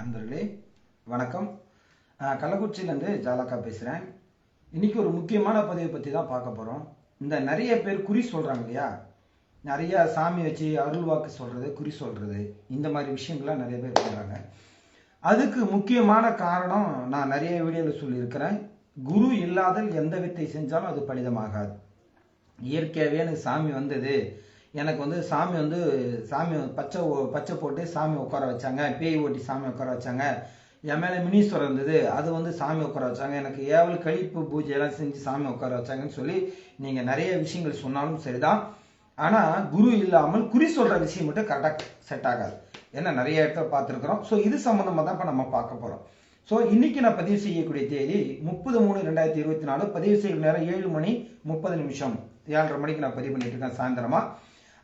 அன்பர்களே வணக்கம். கள்ளக்குறிச்சியிலேருந்து ஜாலக்கா பேசுகிறேன் இன்னைக்கு ஒரு முக்கியமான பதிவை பற்றி தான் பார்க்க போகிறோம் இந்த நிறைய பேர் குறி சொல்கிறாங்க இல்லையா? நிறைய சாமி வச்சு அருள் வாக்கு சொல்கிறது குறி சொல்கிறது இந்த மாதிரி விஷயங்கள்லாம் நிறைய பேர் பண்ணுறாங்க அதுக்கு முக்கியமான காரணம் நான் நிறைய வீடியோவில் சொல்லியிருக்கிறேன். குரு இல்லாதல் எந்த வித்தை செஞ்சாலும் அது பலிதமாகாது. இயற்கையாகவே எனக்கு சாமி வந்தது. எனக்கு வந்து சாமி வந்து சாமி பச்சை ஓ- பச்சை போட்டு சாமி உட்கார வச்சாங்க. பேய் ஓட்டி சாமி உட்கார வச்சாங்க. என் மேலே மினிஸ்வரம் இருந்தது. அது வந்து சாமி உட்கார வச்சாங்க. எனக்கு ஏவல் கழிப்பு பூஜையெல்லாம் செஞ்சு சாமி உட்கார வச்சாங்கன்னு சொல்லி நீங்கள் நிறைய விஷயங்கள் சொன்னாலும் சரிதான். ஆனால் குரு இல்லாமல் குறி சொல்கிற விஷயம் மட்டும் கரெக்டாக செட் ஆகாது. ஏன்னா நிறைய இடத்துல பார்த்துருக்குறோம். ஸோ இது சம்மந்தமாக தான் இப்போ நம்ம பார்க்க போகிறோம் ஸோ இன்னைக்கு நான் பதிவு செய்யக்கூடிய தேதி முப்பது மூணு ரெண்டாயிரத்தி இருபத்தி நாலு. பதிவு செய்யும் நேரம் ஏழு மணி முப்பது நிமிஷம். ஏழரை மணிக்கு நான் பதிவு பண்ணிட்டு இருக்கேன் சாயந்தரமாக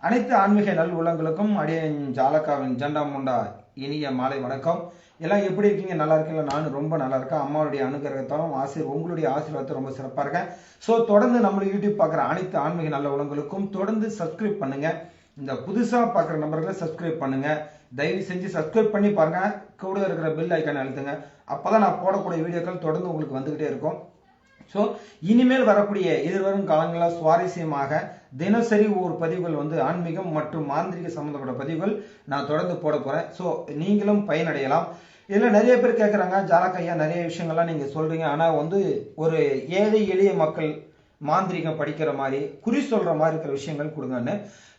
அனைத்து ஆன்மீக நல் உள்ளங்களுக்கும் அடியன் ஜாலக்காவின் ஜெண்டா முண்டா இனிய மாலை வணக்கம். எல்லாம் எப்படி இருக்கீங்க? நல்லா இருக்கீங்களா? நானும் ரொம்ப நல்லா இருக்கேன். அம்மாவுடைய அனுகிரகத்தாலும் ஆசிரியர் உங்களுடைய ஆசீர்வாதத்தை ரொம்ப சிறப்பாக இருக்கேன். ஸோ தொடர்ந்து நம்ம யூடியூப் பார்க்குற அனைத்து ஆன்மீக நல்ல உள்ளங்களுக்கும் தொடர்ந்து சப்ஸ்கிரைப் பண்ணுங்க. இந்த புதுசாக பார்க்குற நம்பர்களை சப்ஸ்கிரைப் பண்ணுங்க. தயவு செஞ்சு சப்ஸ்கிரைப் பண்ணி பாருங்க. கூட இருக்கிற பெல் ஐக்கான அழுத்துங்க. அப்போதான் நான் போடக்கூடிய வீடியோக்கள் தொடர்ந்து உங்களுக்கு வந்துகிட்டே இருக்கும். ஸோ இனிமேல் வரக்கூடிய எதிர்வரும் காலங்களில் சுவாரஸ்யமாக தினசரி ஒரு பதிவுகள் வந்து ஆன்மீகம் மற்றும் மாந்திரிக சம்பந்தப்பட்ட பதிவுகள் நான் தொடர்ந்து போட போறேன். ஸோ நீங்களும் பயனடையலாம். இதில் நிறைய பேர் கேட்குறாங்க ஜாலக்கையா நிறைய விஷயங்கள்லாம் நீங்கள் சொல்றீங்க. ஆனால் வந்து ஒரு ஏழை எளிய மக்கள் மாந்திரிகம் படிக்கிற மாதிரி குறி சொல்ற மாதிரி இருக்கிற விஷயங்கள் கொடுங்கன்னு.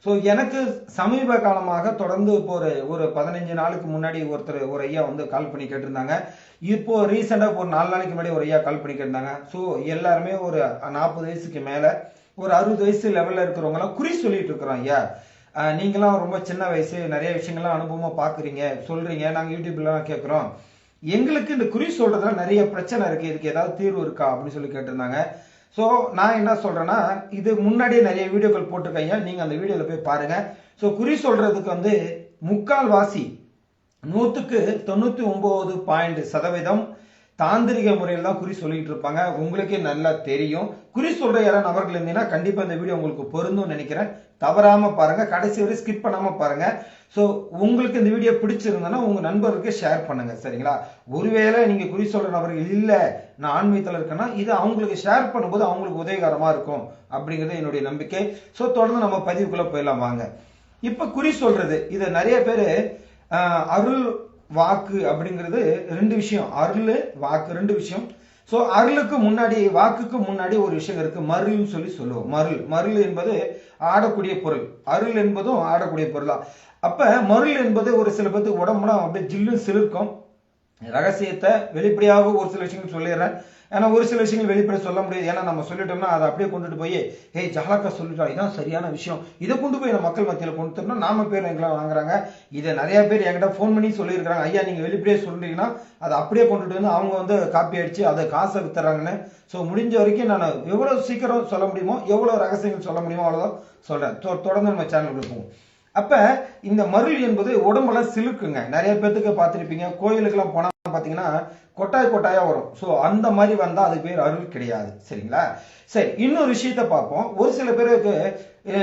ஸோ எனக்கு சமீப காலமாக தொடர்ந்து இப்போ ஒரு ஒரு பதினஞ்சு நாளுக்கு முன்னாடி ஒருத்தர் ஒரு ஐயா வந்து கால் பண்ணி கேட்டிருந்தாங்க. இப்போ ரீசெண்டாக ஒரு நாலு நாளைக்கு முன்னாடி ஒரு ஐயா கால் பண்ணி கேட்டிருந்தாங்க. ஸோ எல்லாருமே ஒரு நாற்பது வயசுக்கு மேலே ஒரு அறுபது வயசு லெவலில் இருக்கிறவங்களாம் குறி சொல்லிட்டு இருக்கிறோம் ஐயா. நீங்களாம் ரொம்ப சின்ன வயசு நிறைய விஷயங்கள்லாம் அனுபவமாக பார்க்குறீங்க சொல்றீங்க நாங்கள் யூடியூப்லாம் கேட்குறோம். எங்களுக்கு இந்த குறி சொல்றதுல நிறைய பிரச்சனை இருக்கு இதுக்கு ஏதாவது தீர்வு இருக்கா அப்படின்னு சொல்லி கேட்டிருந்தாங்க. ஸோ நான் என்ன சொல்றேன்னா இது முன்னாடியே நிறைய வீடியோக்கள் போட்டிருக்கீங்க நீங்க அந்த வீடியோல போய் பாருங்க. ஸோ குறி சொல்றதுக்கு வந்து முக்கால்வாசி நூற்றுக்கு தொண்ணூற்றி ஒம்பது பாயிண்ட் சதவீதம் தாந்திரிக முறையில் தான் குறி சொல்லிட்டு இருப்பாங்க. உங்களுக்கே நல்லா தெரியும். குறி சொல்ற யாராவது நபர்கள் இருந்தீங்கன்னா கண்டிப்பா இந்த வீடியோ உங்களுக்கு பொருந்தும் நினைக்கிறேன். தவறாம பாருங்க. கடைசி வரை ஸ்கிப் பண்ணாம பாருங்க. ஸோ உங்களுக்கு இந்த வீடியோ பிடிச்சிருந்தனா உங்க நண்பருக்கு ஷேர் பண்ணுங்க. சரிங்களா? ஒருவேளை நீங்க குறி சொல்ற நபர்கள் இல்ல நான் ஆன்மீகத்தில் இருக்கேன்னா இது அவங்களுக்கு ஷேர் பண்ணும்போது அவங்களுக்கு உதவிகரமா இருக்கும் அப்படிங்கிறது என்னுடைய நம்பிக்கை. ஸோ தொடர்ந்து நம்ம பதிவுக்குள்ள போயிடலாம். வாங்க. இப்ப குறி சொல்றது. இதை நிறைய பேர் அருள் வாக்கு அப்படிங்கிறது ரெண்டு விஷயம். அருள் வாக்கு ரெண்டு விஷயம். ஸோ அருளுக்கு முன்னாடி வாக்குக்கு முன்னாடி ஒரு விஷயம் இருக்கு. மருள்னு சொல்லி சொல்லுவோம். மருள். மருள் என்பது ஆடக்கூடிய பொருள். அருள் என்பதும் ஆடக்கூடிய பொருளா. அப்ப மருள் என்பது ஒரு சில பேருக்கு உடம்புலாம் அப்படியே ஜில்லு சிலிர்க்கும். ரகசியத்தை வெளிப்படையாக ஒரு சில விஷயங்கள் சொல்லிடுறேன். ஏன்னா ஒரு சில விஷயங்கள் வெளிப்பட சொல்ல முடியாது. ஏன்னா நம்ம சொல்லிட்டோம்னா அதை அப்படியே கொண்டுட்டு போய் ஏய் ஜாலக்கா சொல்லிட்டா இதான் சரியான விஷயம். இதை கொண்டு போய் நம்ம மக்கள் மத்தியில் கொண்டுட்டோம்னா நாம பேர் எங்களை வாங்குறாங்க. இதை நிறைய பேர் என்கிட்ட ஃபோன் பண்ணி சொல்லியிருக்காங்க ஐயா நீங்க வெளிப்படையே சொல்றீங்கன்னா அதை அப்படியே கொண்டுட்டு வந்து அவங்க வந்து காப்பி அடிச்சு அதை காசை வித்துறாங்கன்னு. ஸோ முடிஞ்ச வரைக்கும் நான் எவ்வளவு சீக்கிரம் சொல்ல முடியுமோ எவ்வளவு ரகசியங்கள் சொல்ல முடியுமோ அவ்வளவுதான் சொல்றேன். தொ- தொடர்ந்து நம்ம சேனலுக்கு போவோம். அப்ப இந்த மருள் என்பது உடம்பெல்லாம் சிலுக்குங்க. நிறைய பேர்த்துக்கு பார்த்துருப்பீங்க கோயிலுக்கெல்லாம் பார்த்தீங்கன்னா கொட்டாய் கொட்டாயா வரும். ஸோ அந்த மாதிரி வந்தால் அது பேர் அருள் கிடையாது. சரிங்களா? சரி இன்னொரு விஷயத்த பார்ப்போம். ஒரு சில பேருக்கு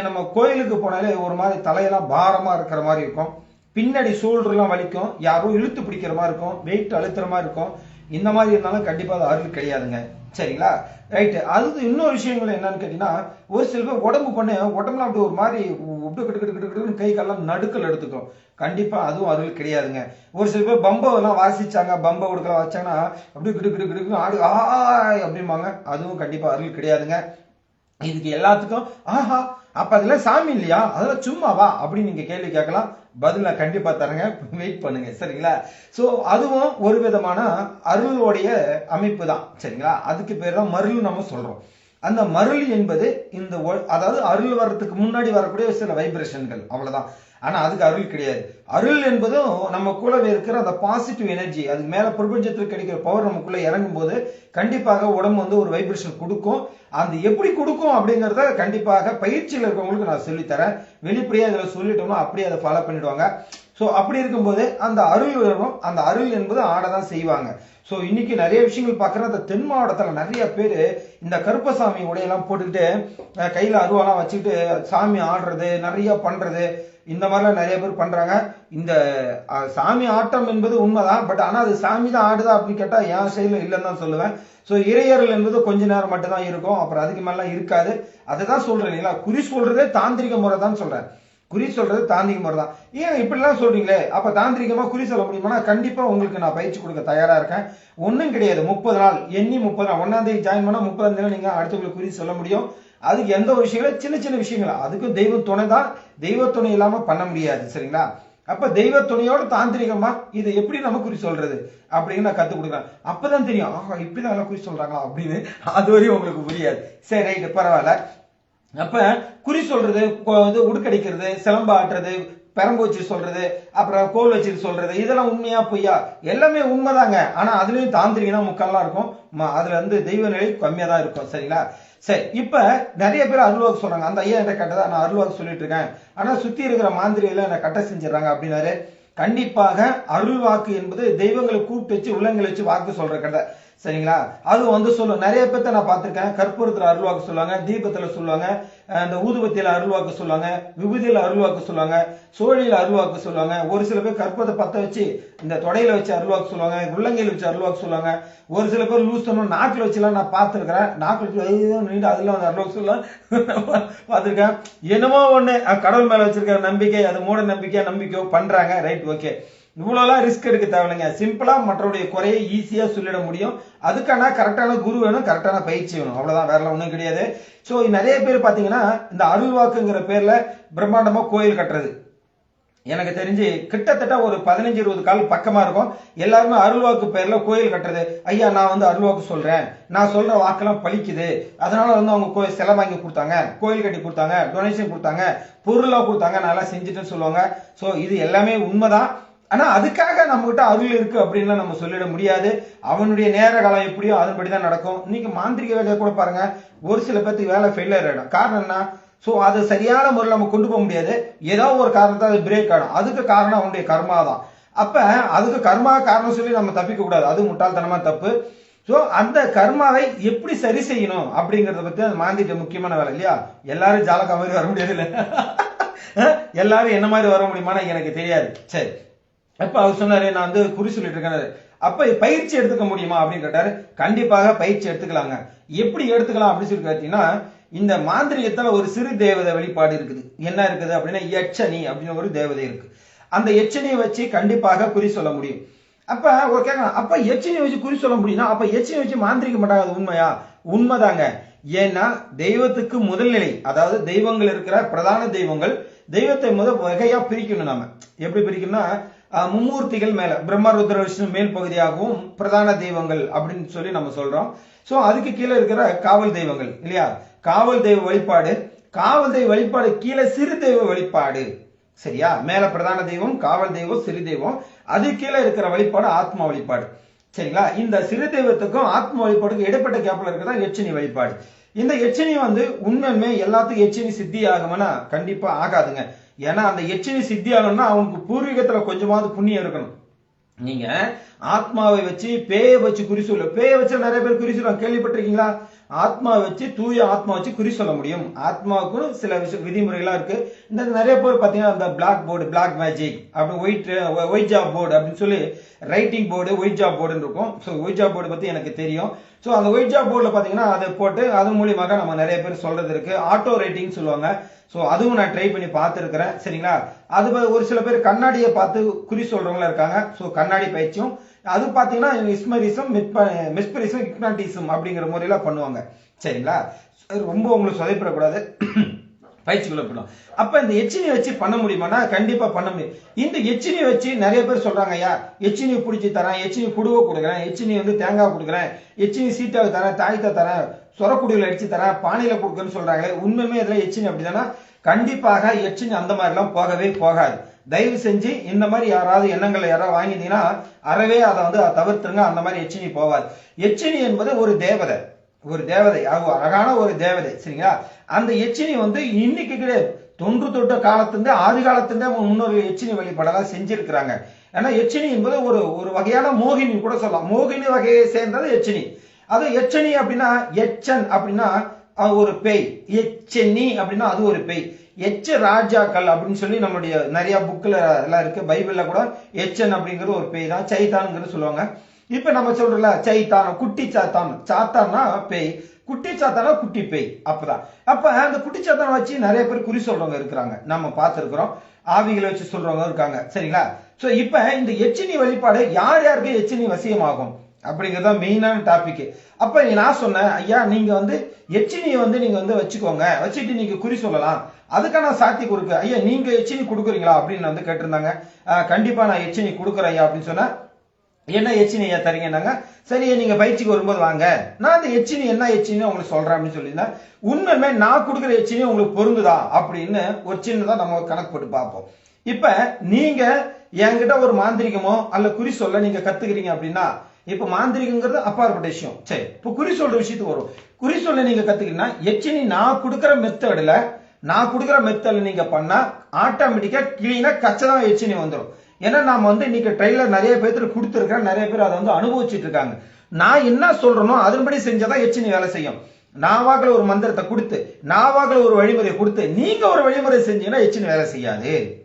நம்ம கோயிலுக்கு போனாலே ஒரு மாதிரி தலையெல்லாம் பாரமாக இருக்கிற மாதிரி இருக்கும். பின்னாடி சூழ்றெல்லாம் வலிக்கும். யாரோ இழுத்து பிடிக்கிற மாதிரி இருக்கும். வெயிட் அழுத்துற மாதிரி இருக்கும். இந்த மாதிரி இருந்தாலும் கண்டிப்பாக அது அருள் கிடையாதுங்க. சரிங்களா? ரைட்டு அது இன்னொரு விஷயங்கள் என்னன்னு கேட்டீங்கன்னா ஒரு சில பேர் உடம்பு பண்ண உடம்புல அப்படி ஒரு மாதிரி உப்பு கிட்டு கிட்டு கிட்டு கிட்டுன்னு கை காலெல்லாம் நடுக்கல் எடுத்துக்கும். கண்டிப்பாக அதுவும் அருள் கிடையாதுங்க. ஒரு சில பேர் பம்பவெல்லாம் வாசிச்சாங்க பம்பை உடுக்கலாம் வச்சாங்கன்னா அப்படி கிட்டு கிட்டு கிட்டு ஆடு ஆ அப்படிம்பாங்க. அதுவும் கண்டிப்பாக அருள் கிடையாதுங்க. இதுக்கு எல்லாத்துக்கும் ஆஹா அப்ப அதுல சாமி இல்லையா? அதெல்லாம் சும்மாவா? அப்படின்னு நீங்க கேள்வி கேட்கலாம். பதில் நான் கண்டிப்பா தரேங்க. வெயிட் பண்ணுங்க சரிங்களா? சோ அதுவும் ஒரு விதமான அருளுடைய அமைப்பு தான். சரிங்களா? அதுக்கு பேர் தான் மருள் நம்ம சொல்றோம். அந்த மருள் என்பது இந்த ஒ- அதாவது அருள் வர்றதுக்கு முன்னாடி வரக்கூடிய சில வைப்ரேஷன்கள் அவ்வளவுதான். ஆனா அதுக்கு அருள் கிடையாது. அருள் என்பதும் நம்ம கூடவே இருக்கிற அந்த பாசிட்டிவ் எனர்ஜி அதுக்கு மேல பிரபஞ்சத்தில் கிடைக்கிற பவர் நமக்குள்ள இறங்கும் போது கண்டிப்பாக உடம்பு வந்து ஒரு வைப்ரேஷன் கொடுக்கும். அந்த எப்படி கொடுக்கும் அப்படிங்கறத கண்டிப்பாக பயிற்சியில் இருக்கவங்களுக்கு நான் சொல்லித் தரேன் வெளிப்படையா இதுல சொல்லிட்டோம்னா அப்படியே அதை ஃபாலோ பண்ணிடுவாங்க. ஸோ அப்படி இருக்கும்போது அந்த அருள் வரும் அந்த அருள் என்பது ஆடதான் செய்வாங்க. ஸோ இன்னைக்கு நிறைய விஷயங்கள் பார்க்குறேன். அந்த தென் மாவட்டத்தில் நிறைய பேர் இந்த கருப்பசாமி உடையெல்லாம் போட்டுக்கிட்டு கையில் அருவாலாம் வச்சுக்கிட்டு சாமி ஆடுறது நிறைய பண்ணுறது இந்த மாதிரிலாம் நிறைய பேர் பண்றாங்க. இந்த சாமி ஆட்டம் என்பது உண்மைதான். பட் ஆனா அது சாமி தான் ஆடுதா அப்படின்னு கேட்டா என் சைடுல இல்லைன்னு தான் சொல்லுவேன். ஸோ இறையறல் என்பது கொஞ்ச நேரம் மட்டும்தான் இருக்கும். அப்புறம் அதுக்கு மேலாம் இருக்காது. அதுதான் சொல்றேன் இல்லைங்களா? குறி சொல்றதே தாந்திரிக முறை தான் சொல்றேன். குறி சொல்றது தாந்திரிக முறை தான் ஏன் இப்படிலாம் சொல்றீங்களே? அப்ப தாந்திரிகமா குறி சொல்ல முடியுமா கண்டிப்பா உங்களுக்கு நான் பயிற்சி கொடுக்க தயாரா இருக்கேன். ஒன்றும் கிடையாது. முப்பது நாள். எண்ணி முப்பது நாள். ஒன்னாம் தேதி ஜாயின் பண்ணா முப்பதாம் தேதி நீங்க அடுத்தவங்களுக்கு குறி சொல்ல முடியும். அதுக்கு எந்த ஒரு விஷயங்களும் சின்ன சின்ன விஷயங்கள்? அதுக்கும் தெய்வ துணை தான். தெய்வ துணை இல்லாம பண்ண முடியாது சரிங்களா? அப்ப தெய்வ துணையோட தாந்திரிகமா இதை எப்படி நம்ம குறி சொல்றது? அப்படின்னு நான் கத்து கொடுக்குறேன். அப்பதான் தெரியும் ஆஹா இப்படிதான் எல்லாம் குறி சொல்றாங்களா? அப்படின்னு. அது வரையும் உங்களுக்கு புரியாது. சரி ரைட்டு பரவாயில்ல. அப்ப குறி சொல்றது கொ- உடுக்கடிக்கிறது சிலம்பாட்டுறது பெரம்பூச்சி சொல்றது அப்புறம் கோல் வச்சு சொல்றது இதெல்லாம் உண்மையா பொய்யா? எல்லாமே உண்மைதாங்க. ஆனா அதுலயும் தாந்திரிகனா முக்கால்லாம் இருக்கும். அதுல வந்து தெய்வ நிலை கம்மியா தான் இருக்கும் சரிங்களா? சரி இப்ப நிறைய பேர் அருள்வாக்கு சொல்றாங்க. அந்த ஐயா என்ன கட்டதா நான் அருள்வாக்கு சொல்லிட்டு இருக்கேன் ஆனா சுத்தி இருக்கிற மாந்திரியில என்ன கட்ட செஞ்சிடறாங்க அப்படின்னாரு. கண்டிப்பாக அருள் வாக்கு என்பது தெய்வங்களை கூப்பிட்டு வச்சு உள்ளங்களை வச்சு வாக்கு சொல்ற கதை சரிங்களா? அது வந்து சொல்லும். நிறைய பேர்த்த நான் பார்த்திருக்கேன். கற்பூரத்துல அருள்வாக்கு சொல்லுவாங்க தீபத்துல சொல்லுவாங்க அந்த ஊதுபத்தியில் ஊதுபத்தியில அருள்வாக்கு சொல்லுவாங்க விபூதியில அருள்வாக்கு சொல்லுவாங்க சோழியில அருள்வாக்கு சொல்லுவாங்க. ஒரு சில பேர் கற்பூரத்தை பத்த வச்சு இந்த தொடையில வச்சு அருள்வாக்கு சொல்லுவாங்க உள்ளங்கையில வச்சு அருள்வாக்கு சொல்லுவாங்க. ஒரு சில பேர் லூஸ் பண்ணணும் நாக்கில் வச்சுலாம் நான் பார்த்துருக்கிறேன். நாக்கில் வச்சு நீண்ட நீண்டு அதெல்லாம் வந்து அருள்வாக்கு சொல்லலாம் பார்த்திருக்கேன். என்னமோ ஒண்ணு கடவுள் மேல வச்சிருக்கிற நம்பிக்கை அது மூட நம்பிக்கை நம்பிக்கையோ பண்றாங்க. Right okay. இவ்வளோலாம் ரிஸ்க் எடுக்க தேவையில்லைங்க சிம்பிளாக மற்றவருடைய குறையை ஈஸியாக சொல்லிட முடியும். அதுக்கான கரெக்டான குரு வேணும் கரெக்டான பயிற்சி வேணும். அவ்வளோதான் வேற ஒன்றும் கிடையாது. ஸோ நிறைய பேர் பார்த்தீங்கன்னா இந்த அருள்வாக்குங்கிற பேரில் பிரம்மாண்டமாக கோயில் கட்டுறது. எனக்கு தெரிஞ்சு கிட்டத்தட்ட ஒரு பதினஞ்சு இருபது கால் பக்கமா இருக்கும். எல்லாருமே அருள்வாக்கு பேர்ல கோயில் கட்டுறது. ஐயா நான் வந்து அருள்வாக்கு சொல்றேன். நான் சொல்ற வாக்கெல்லாம் பலிக்குது அதனால வந்து அவங்க கோயில் சிலை வாங்கி கொடுத்தாங்க. கோயில் கட்டி கொடுத்தாங்க டொனேஷன் கொடுத்தாங்க பொருளாக கொடுத்தாங்க. நான் எல்லாம் செஞ்சுட்டேன்னு சொல்லுவாங்க. ஸோ இது எல்லாமே உண்மைதான். ஆனா அதுக்காக நம்ம கிட்ட அருள் இருக்கு அப்படின்னு நம்ம சொல்லிட முடியாது. அவனுடைய நேர காலம் எப்படியோ அதன்படி தான் நடக்கும். இன்னைக்கு மாந்திரிக வேலையை கூட பாருங்க. ஒரு சில பேர்த்துக்கு வேலை ஃபெயிலியர் ஆயிடும். காரணம் என்ன? சோ அது சரியான முறையில் நம்ம கொண்டு போக முடியாது. ஏதோ ஒரு காரணத்தை அது பிரேக் ஆகும் அதுக்கு காரணம் அவனுடைய கர்மா தான். அப்ப அதுக்கு கர்மா காரணம் சொல்லி நம்ம தப்பிக்க கூடாது. அது முட்டாள்தனமா தப்பு. சோ அந்த கர்மாவை எப்படி சரி செய்யணும் அப்படிங்கறத பத்தி அந்த மாந்திட்ட முக்கியமான வேலை இல்லையா? எல்லாரும் ஜாலக்கா மாதிரி வர முடியாது இல்ல எல்லாரும் என்ன மாதிரி வர முடியுமான்னு எனக்கு தெரியாது. சரி. அப்ப அவர் சொன்னாரு நான் வந்து குறி சொல்லிட்டு இருக்கேன். அப்ப பயிற்சி எடுத்துக்க முடியுமா அப்படின்னு கேட்டாரு. கண்டிப்பாக பயிற்சி எடுத்துக்கலாங்க. எப்படி எடுத்துக்கலாம் அப்படின்னு சொல்லி கேட்டீங்கன்னா இந்த மாந்திரியத்துல ஒரு சிறு தேவதை வெளிப்பாடு இருக்குது. என்ன இருக்குது அப்படின்னா எச்சனி அப்படின்னு ஒரு தேவதை இருக்கு. அந்த எச்சனியை வச்சு கண்டிப்பாக குறி சொல்ல முடியும். அப்ப ஒரு கேட்கலாம் அப்ப எச்சனியை வச்சு குறி சொல்ல முடியும்னா அப்ப எச்சனியை வச்சு மாந்திரிக்க மாட்டாங்க அது உண்மையா? உண்மைதாங்க. ஏன்னா தெய்வத்துக்கு முதல்நிலை அதாவது தெய்வங்கள் இருக்கிற பிரதான தெய்வங்கள் தெய்வத்தை முதல் வகையா பிரிக்கணும் நாம. எப்படி பிரிக்கணும்னா மும்மூர்த்திகள் மேல பிரம்ம ருத்ர விஷ்ணு மேல் பகுதியாகவும் பிரதான தெய்வங்கள் அப்படின்னு சொல்லி நம்ம சொல்றோம். சோ அதுக்கு கீழே இருக்கிற காவல் தெய்வங்கள் இல்லையா? காவல் தெய்வ வழிபாடு. காவல் தெய்வ வழிபாடு கீழே சிறு தெய்வ வழிபாடு. சரியா? மேல பிரதான தெய்வம் காவல் தெய்வம் சிறு தெய்வம். அது கீழே இருக்கிற வழிபாடு ஆத்மா வழிபாடு. சரிங்களா? இந்த சிறு தெய்வத்துக்கும் ஆத்ம வழிபாடுக்கும் இடைப்பட்ட கேப்ல இருக்கிறதா எச்சினி வழிபாடு. இந்த எச்சினி வந்து உண்மையுமே எல்லாத்துக்கும் எச்சினி சித்தி ஆகும்னா கண்டிப்பா ஆகாதுங்க. ஏன்னா அந்த எச்சினி சித்தி ஆகணும்னா அவனுக்கு பூர்வீகத்துல கொஞ்சமாவது புண்ணியம் இருக்கணும். நீங்க ஆத்மாவை வச்சு பேயை வச்சு குறி சொல்ல. பேயை வச்சு நிறைய பேர் குறி சொல்லுவாங்க. கேள்விப்பட்டிருக்கீங்களா? ஆத்மா வச்சு தூய ஆத்மா வச்சு குறி சொல்ல முடியும். ஆத்மாவுக்கும் சில விஷய விதிமுறைகளாக இருக்கு. இந்த நிறைய பேர் பாத்தீங்கன்னா அந்த பிளாக் போர்டு பிளாக் மேஜிக் அப்படின்னு ஒயிட் ஒயிட் ஜாப் போர்டு அப்படின்னு சொல்லி ரைட்டிங் போர்டு ஒயிட் ஜாப் போர்டுன்னு இருக்கும். ஸோ ஒயிட் ஜாப் போர்டு பத்தி எனக்கு தெரியும். ஸோ அந்த ஒயிட் ஜாப் போர்டில் பார்த்தீங்கன்னா அதை போட்டு அது மூலியமாக நம்ம நிறைய பேர் சொல்றது இருக்கு. ஆட்டோ ரைட்டிங் சொல்லுவாங்க. ஸோ அதுவும் நான் ட்ரை பண்ணி பார்த்துருக்கிறேன். சரிங்களா? அது ஒரு சில பேர் கண்ணாடியை பார்த்து குறி சொல்றவங்களா இருக்காங்க. ஸோ கண்ணாடி பயிற்சியும் அது பார்த்தீங்கன்னா மிஸ்மரிசம் மிஸ்பரிசம் ஹிப்னாட்டிசம் அப்படிங்கிற முறையில பண்ணுவாங்க. சரிங்களா? ரொம்ப உங்களுக்கு சொதைப்படக்கூடாது. பயிற்சிக்குள்ள போடும் அப்ப இந்த எச்சினியை வச்சு பண்ண முடியுமானா கண்டிப்பா பண்ண முடியும். இந்த எச்சினியை வச்சு நிறைய பேர் சொல்றாங்க ஐயா எச்சினியை பிடிச்சி தரேன் எச்சினி புடுவை கொடுக்குறேன் எச்சினி வந்து தேங்காய் கொடுக்குறேன் எச்சினி சீட்டாவை தரேன் தாய்த்தா தரேன் சொரக்குடியில் அடிச்சு தரேன் பானையில கொடுக்குறேன்னு சொல்றாங்களே உண்மையுமே இதுல எச்சினி அப்படிதானா? கண்டிப்பாக எச்சினி அந்த மாதிரிலாம் போகவே போகாது. தயவு செஞ்சு இந்த மாதிரி யாராவது எண்ணங்களை யாராவது வாங்கினீங்கன்னா அறவே அதை வந்து தவிர்த்துருங்க அந்த மாதிரி எச்சினி போவாது. எச்சினி என்பது ஒரு தேவதை. ஒரு தேவதை அழகான ஒரு தேவதை சரிங்களா? அந்த எச்சினி வந்து இன்னைக்கு கிடையாது. தொன்று தொட்ட காலத்திலிருந்து ஆதி காலத்திலிருந்தே அவங்க முன்னோர்கள் எச்சினி வழிபாடெல்லாம் செஞ்சிருக்கிறாங்க. ஏன்னா எச்சினி என்பது ஒரு ஒரு வகையான மோகினி கூட சொல்லலாம். மோகினி வகையை சேர்ந்தது எச்சினி. அது எச்சனி அப்படின்னா எச்சன் அப்படின்னா ஒரு பேய். எச்சென்னி அப்படின்னா அது ஒரு பேய். எச்ச ராஜாக்கள் அப்படின்னு சொல்லி நம்மளுடைய நிறைய புக்கில் எல்லாம் இருக்கு. பைபிளில் கூட எச்சன் அப்படிங்கிறது ஒரு பேய் தான் சைத்தான்ங்கிறது சொல்லுவாங்க. இப்போ நம்ம சொல்றோம்ல சைத்தான் குட்டி சாத்தான். சாத்தான்னா பேய். குட்டி சாத்தானா குட்டி பேய். அப்பதான். அப்ப அந்த குட்டி சாத்தானை வச்சு நிறைய பேர் குறி சொல்றவங்க இருக்கிறாங்க. நம்ம பார்த்துருக்குறோம். ஆவிகளை வச்சு சொல்றவங்க இருக்காங்க. சரிங்களா? சோ இப்ப இந்த எச்சினி வழிபாடு யார் யாருக்கு எச்சினி வசியமாகும்? அப்படிங்கறத மெயினான டாபிக் அப்ப நான் சொன்னேன் ஐயா நீங்க வந்து எச்சினியை வந்து நீங்க வந்து வச்சுக்கோங்க. வச்சுட்டு நீங்க குறி சொல்லலாம். அதுக்கான சாத்தி கொடுக்கு ஐயா நீங்க எச்சினி கொடுக்குறீங்களா அப்படின்னு வந்து கேட்டிருந்தாங்க. கண்டிப்பாக கண்டிப்பா நான் எச்சினி கொடுக்குறேன் ஐயா அப்படின்னு சொன்னா என்ன எச்சினி ஐயா தரீங்கன்னாங்க சரி நீங்க பயிற்சிக்கு வரும்போது வாங்க. நான் அந்த எச்சினி என்ன எச்சினி உங்களுக்கு சொல்றேன் அப்படின்னு சொல்லியிருந்தேன். உண்மையுமே நான் கொடுக்குற எச்சினி உங்களுக்கு பொருந்துதா அப்படின்னு ஒரு சின்னதா நம்ம கணக்கு போட்டு பார்ப்போம். இப்ப நீங்க என்கிட்ட ஒரு மாந்திரிகமோ அல்ல குறி சொல்ல நீங்க கத்துக்கிறீங்க அப்படின்னா இப்ப மாந்திரிகங்கிறது அப்பாற்பட்ட விஷயம். சரி இப்ப குறி சொல்ற விஷயத்துக்கு வரும். குறி சொல்ல நீங்க கத்துக்கிறீங்கன்னா எச்சினி நான் கொடுக்குற மெத்தடில் நான் கொடுக்குற மெத்தட்ல நீங்க பண்ணா ஆட்டோமேட்டிக்கா கிளீனா கச்சதான் எச்சினி வந்துடும் ஏன்னா நாம வந்து இன்னைக்கு ட்ரெயிலர் நிறைய பேர்த்துக்கு கொடுத்துருக்கேன் நிறைய பேர் அதை வந்து அனுபவிச்சுட்டு இருக்காங்க. நான் என்ன சொல்றேனோ அதன்படி செஞ்சாதான் எச்சினி வேலை செய்யும். நான் ஒரு மந்திரத்தை கொடுத்து நான் ஒரு வழிமுறையை கொடுத்து நீங்க ஒரு வழிமுறை செஞ்சீங்கன்னா எச்சினி வேலை செய்யாது.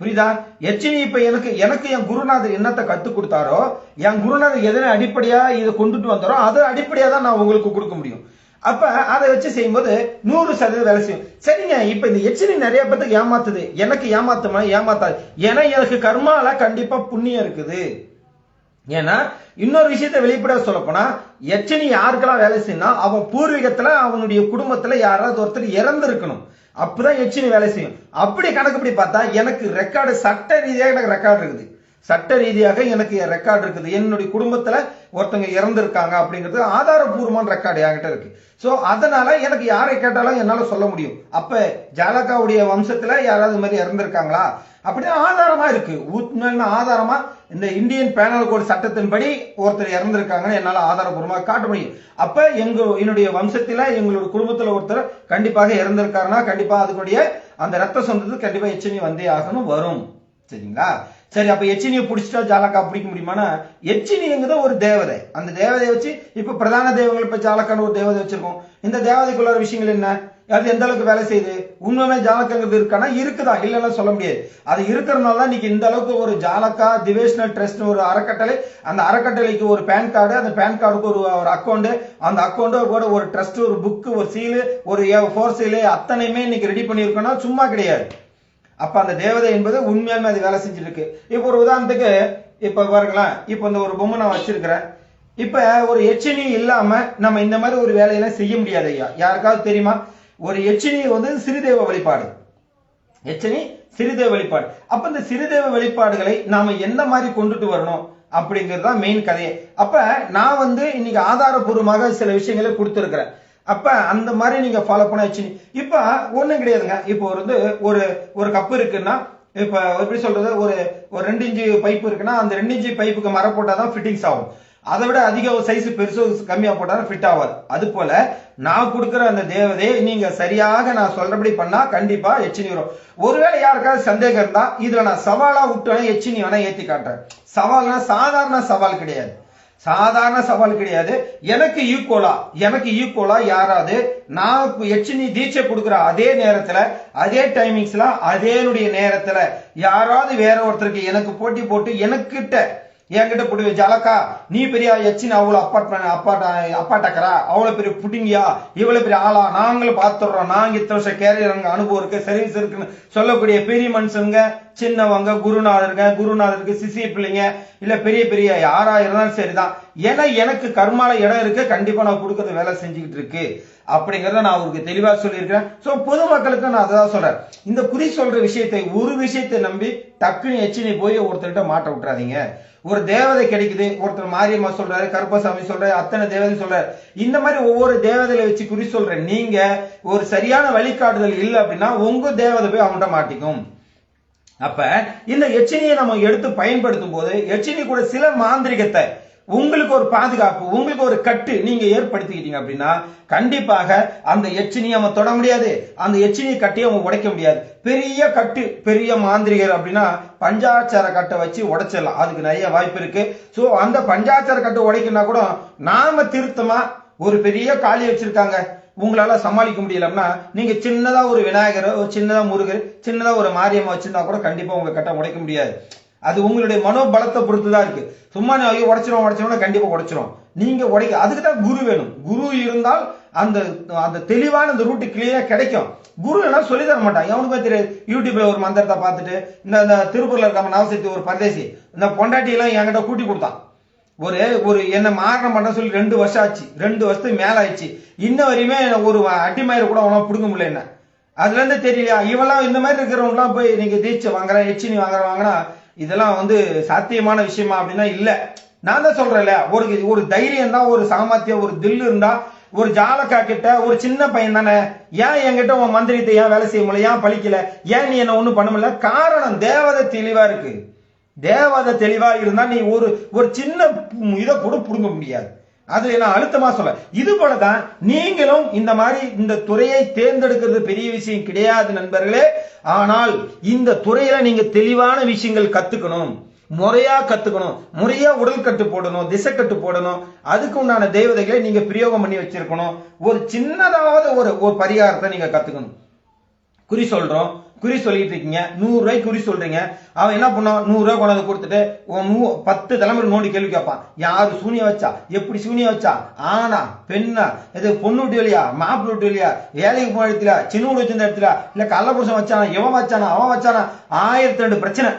புரியுதா? எச்சினி இப்ப எனக்கு எனக்கு என் குருநாதர் என்னத்தை கத்துக் கொடுத்தாரோ என் குருநாதர் எதனை அடிப்படையா இதை கொண்டுட்டு வந்தாரோ அதை அடிப்படையா தான் நான் உங்களுக்கு கொடுக்க முடியும். அப்ப அதை வச்சு செய்யும்போது நூறு சதவீதம் வேலை செய்யும். சரிங்க இப்ப இந்த எச்சினி நிறைய பேருக்கு ஏமாத்துது. எனக்கு ஏமாத்துமா? ஏமாத்தாது. ஏன்னா எனக்கு கர்மால கண்டிப்பா புண்ணியம் இருக்குது. ஏன்னா இன்னொரு விஷயத்த வெளிப்பட சொல்ல போனா எச்சனி யாருக்கெல்லாம் வேலை செய்யணும் அவன் பூர்வீகத்துல அவனுடைய குடும்பத்துல யாராவது ஒருத்தர் இறந்து இருக்கணும் அப்பதான் எச்சினி வேலை செய்யும். அப்படி கணக்குப்படி பார்த்தா எனக்கு ரெக்கார்டு சட்ட ரீதியாக எனக்கு ரெக்கார்டு இருக்குது. சட்ட ரீதியாக எனக்கு ரெக்கார்டு இருக்குது. என்னுடைய குடும்பத்துல ஒருத்தங்க இறந்துருக்காங்க அப்படிங்கிறது ஆதாரபூர்வமான ரெக்கார்டு என்கிட்ட இருக்கு. சோ அதனால எனக்கு யாரை கேட்டாலும் என்னால சொல்ல முடியும். அப்ப ஜாலகாவுடைய வம்சத்துல யாராவது மாதிரி இறந்துருக்காங்களா? அப்படியே ஆதாரமா இருக்கு. உண்மையான ஆதாரமா இந்த இந்தியன் பேனல் கோடு சட்டத்தின்படி ஒருத்தர் இறந்திருக்காங்கன்னு என்னால ஆதாரபூர்வமாக காட்ட முடியும். அப்ப எங்க என்னுடைய வம்சத்துல எங்களுடைய குடும்பத்துல ஒருத்தர் கண்டிப்பாக இறந்திருக்காருன்னா கண்டிப்பா அதுக்குடைய அந்த ரத்த சொந்தத்துக்கு கண்டிப்பா எச்சனி வந்தே ஆகணும் வரும். சரிங்களா? சரி அப்ப எச்சினியை பிடிச்சிட்டா ஜாலக்கா பிடிக்க முடியுமானா எச்சினிங்கிறது ஒரு தேவதை. அந்த தேவதையை வச்சு இப்ப பிரதான தெய்வங்கள் இப்ப ஜாலக்கான்னு ஒரு தேவதை வச்சிருக்கோம். இந்த தேவதைக்குள்ள விஷயங்கள் என்ன? அது எந்த அளவுக்கு வேலை செய்யுது? உண்மையுமே ஜாலக்கங்கிறது இருக்கானா இருக்குதா? இல்லைன்னா சொல்ல முடியாது. அது இருக்கிறதுனால தான் இன்னைக்கு இந்த அளவுக்கு ஒரு ஜாலக்கா டிவேஷனல் ட்ரஸ்ட் ஒரு அறக்கட்டளை அந்த அறக்கட்டளைக்கு ஒரு பேன் கார்டு அந்த பேன் கார்டுக்கு ஒரு ஒரு அக்கௌண்ட் அந்த அக்கௌண்ட்டு கூட ஒரு ட்ரஸ்ட் ஒரு புக்கு ஒரு சீலு ஒரு ஃபோர் சீலு அத்தனையுமே இன்னைக்கு ரெடி பண்ணியிருக்கோம்னா சும்மா கிடையாது. அப்ப அந்த தேவதை என்பது உண்மையாலுமே அது வேலை செஞ்சுட்டு இருக்கு இப்போ ஒரு உதாரணத்துக்கு இப்ப பாருங்களேன். இப்ப இந்த ஒரு பொம்மை நான் வச்சிருக்கிறேன். இப்ப ஒரு எச்சினி இல்லாம நம்ம இந்த மாதிரி ஒரு வேலையெல்லாம் செய்ய முடியாது ஐயா. யாருக்காவது தெரியுமா? ஒரு எச்சினி வந்து சிறுதேவ வழிபாடு. எச்சனி சிறுதேவ வழிபாடு. அப்ப இந்த சிறுதேவ வழிபாடுகளை நாம எந்த மாதிரி கொண்டுட்டு வரணும் அப்படிங்கிறது தான் மெயின் கதையே. அப்ப நான் வந்து இன்னைக்கு ஆதாரபூர்வமாக சில விஷயங்களை கொடுத்துருக்கிறேன். அப்ப அந்த மாதிரி நீங்க ஃபாலோ பண்ண வச்சு இப்ப ஒண்ணும் கிடையாதுங்க. இப்போ வந்து ஒரு ஒரு கப்பு இருக்குன்னா இப்ப எப்படி சொல்றது? ஒரு ஒரு ரெண்டு இன்ச்சு பைப் இருக்குன்னா அந்த ரெண்டு இன்ச்சு பைப்புக்கு மரம் போட்டாதான் ஃபிட்டிங்ஸ் ஆகும். அதை விட அதிக சைஸ் பெருசோ கம்மியா போட்டாலும் ஃபிட் ஆகாது அது போல நான் கொடுக்குற அந்த தேவதையை நீங்க சரியாக நான் சொல்றபடி பண்ணா கண்டிப்பா எச்சினி வரும். ஒருவேளை யாருக்காவது சந்தேகம் இருந்தா இதுல நான் சவாலா விட்டுவேன் எச்சினி வேணா ஏத்தி காட்டுறேன். சவால்னா சாதாரண சவால் கிடையாது. சாதாரண சவால் கிடையாது. எனக்கு ஈக்குவலா எனக்கு ஈக்குவலா யாராவது நான் எச்சினி தீட்சை கொடுக்குற அதே நேரத்துல அதே டைமிங்ஸ்ல அதேனுடைய நேரத்துல யாராவது வேற ஒருத்தருக்கு எனக்கு போட்டி போட்டு எனக்கிட்ட என்கிட்ட போட்டு ஜலக்கா நீ பெரிய எச்சின் அவ்வளோ அப்பார்ட்மெண்ட் அப்பாட்ட அப்பாட்டக்கரா அவ்வளோ பெரிய புட்டிங்கியா இவ்வளோ பெரிய ஆளா? நாங்களும் பார்த்துடுறோம் நாங்கள் இத்தனை வருஷம் கேரியர் அனுபவம் இருக்கு சர்வீஸ் இருக்குன்னு சொல்லக்கூடிய பெரிய மனுஷங்க சின்னவங்க குருநாதருங்க குருநாதருக்கு சிசிய பிள்ளைங்க இல்ல பெரிய பெரிய யாரா இருந்தாலும் சரிதான் ஏன்னா எனக்கு கர்மால இடம் இருக்கு கண்டிப்பா நான் கொடுக்கறது வேலை செஞ்சுக்கிட்டு இருக்கு. அப்படிங்கறத நான் அவருக்கு தெளிவா சொல்லியிருக்கிறேன். சோ பொதுமக்களுக்கு நான் அதான் சொல்றேன். இந்த குறி சொல்ற விஷயத்தை ஒரு விஷயத்தை நம்பி டக்குன்னு எச்சினி போய் ஒருத்தர்கிட்ட மாட்ட விட்டுறாதீங்க. ஒரு தேவதை கிடைக்குது ஒருத்தர் மாரியம்மா சொல்றாரு கருப்பசாமி சொல்றாரு அத்தனை தேவதை சொல்றாரு. இந்த மாதிரி ஒவ்வொரு தேவதையில வச்சு குறி சொல்ற நீங்க ஒரு சரியான வழிகாட்டுதல் இல்லை அப்படின்னா உங்க தேவதை போய் அவன்கிட்ட மாட்டிக்கும். அப்ப இந்த எச்சினியை நம்ம எடுத்து பயன்படுத்தும் போது எச்சினி கூட சில மாந்திரிகத்தை உங்களுக்கு ஒரு பாதுகாப்பு உங்களுக்கு ஒரு கட்டு நீங்க ஏற்படுத்திக்கிட்டீங்க அப்படின்னா கண்டிப்பாக அந்த எச்சினியை அவன் தொட முடியாது. அந்த எச்சினியை கட்டியை அவன் உடைக்க முடியாது. பெரிய கட்டு பெரிய மாந்திரிகர் அப்படின்னா பஞ்சாச்சார கட்டை வச்சு உடைச்சிடலாம். அதுக்கு நிறைய வாய்ப்பு இருக்கு. ஸோ அந்த பஞ்சாச்சார கட்டை உடைக்கணும்னா கூட நாம திருத்தமா ஒரு பெரிய காளி வச்சிருக்காங்க. உங்களால சமாளிக்க முடியலன்னா நீங்க சின்னதா ஒரு விநாயகர் ஒரு சின்னதா முருகர் சின்னதா ஒரு மாரியம்மா வச்சிருந்தா கூட கண்டிப்பா உங்க கட்ட உடைக்க முடியாது. அது உங்களுடைய மனோபலத்தை பொறுத்து தான் இருக்கு. சும்மா நீ ஐயோ உடைச்சிரும் உடைச்சிரும் கண்டிப்பா உடைச்சிரும் நீங்க உடைக்க அதுக்கு தான் குரு வேணும். குரு இருந்தால் அந்த அந்த தெளிவான அந்த ரூட்டு கிளியரா கிடைக்கும். குரு எல்லாம் சொல்லி தர மாட்டான். எவனுக்குமே தெரியாது? யூடியூப்ல ஒரு மந்திரத்தை பார்த்துட்டு இந்த இந்த திருப்பூர்ல இருக்க நவசக்தி ஒரு பரதேசி இந்த பொண்டாட்டி எல்லாம் என்கிட்ட கூட்டி கொடுத்தான். ஒரு ஒரு என்ன மாரணம் பண்ண சொல்லி ரெண்டு வருஷம் ஆச்சு. ரெண்டு வருஷத்துக்கு மேல ஆயிடுச்சு. இன்ன வரையுமே ஒரு அட்டிமயிர கூட அவனால பிடுங்க முடியல என்ன. அதுல இருந்து தெரியலையா? இவெல்லாம் இந்த மாதிரி இருக்கிறவங்கலாம் போய் நீங்க தீட்சை வாங்குற எச்சினி வாங்குற வாங்கினா இதெல்லாம் வந்து சாத்தியமான விஷயமா அப்படின்னா இல்ல. நான் தான் சொல்றேன்ல ஒரு ஒரு தைரியம் தான் ஒரு சாமர்த்தியம் ஒரு தில் இருந்தா ஒரு ஜாலக்கா கிட்ட ஒரு சின்ன பையன் தானே ஏன் என்கிட்ட உன் மந்திரித்தை ஏன் வேலை செய்ய முடியல ஏன் பழிக்கல ஏன் நீ என்ன ஒண்ணும் பண்ண முடியல? காரணம் தேவதை தெளிவா இருக்கு. தேவதை தெளிவா இருந்தா நீ ஒரு ஒரு சின்ன இதை கூட புடுங்க முடியாது. அது நான் அழுத்தமா சொல்ல. இது போலதான் நீங்களும் இந்த மாதிரி இந்த துறையை தேர்ந்தெடுக்கிறது பெரிய விஷயம் கிடையாது நண்பர்களே. ஆனால் இந்த துறையில நீங்க தெளிவான விஷயங்கள் கத்துக்கணும். முறையா கத்துக்கணும். முறையா உடல் கட்டு போடணும் திசை கட்டு போடணும். அதுக்கு உண்டான தெய்வதைகளை நீங்க பிரயோகம் பண்ணி வச்சிருக்கணும். ஒரு சின்னதாவது ஒரு ஒரு பரிகாரத்தை நீங்க கத்துக்கணும். குறி சொல்றோம். குறி சொல்லிட்டு இருக்கீங்க. நூறு ரூபாய்க்கு குறி சொல்றீங்க. அவன் என்ன பண்ணான் நூறு ரூபாய் கொண்டாந்து கொடுத்துட்டு பத்து தலைமுறை நோண்டி கேள்வி கேட்பான். யாரு சூனிய வச்சா? எப்படி சூனிய வச்சா? ஆனா பெண்ணா? இது பொண்ணு விட்டு வெளியா? மாப்பிள்ளை விட்டு வெளியா? வேலைக்கு போன இடத்துல சின்ன வீடு வச்சிருந்த இடத்துல இல்ல கள்ளபுருஷன் வச்சானா இவன் வச்சானா அவன் வச்சானா? ஆயிரத்தி ரெண்டு பிரச்சனை.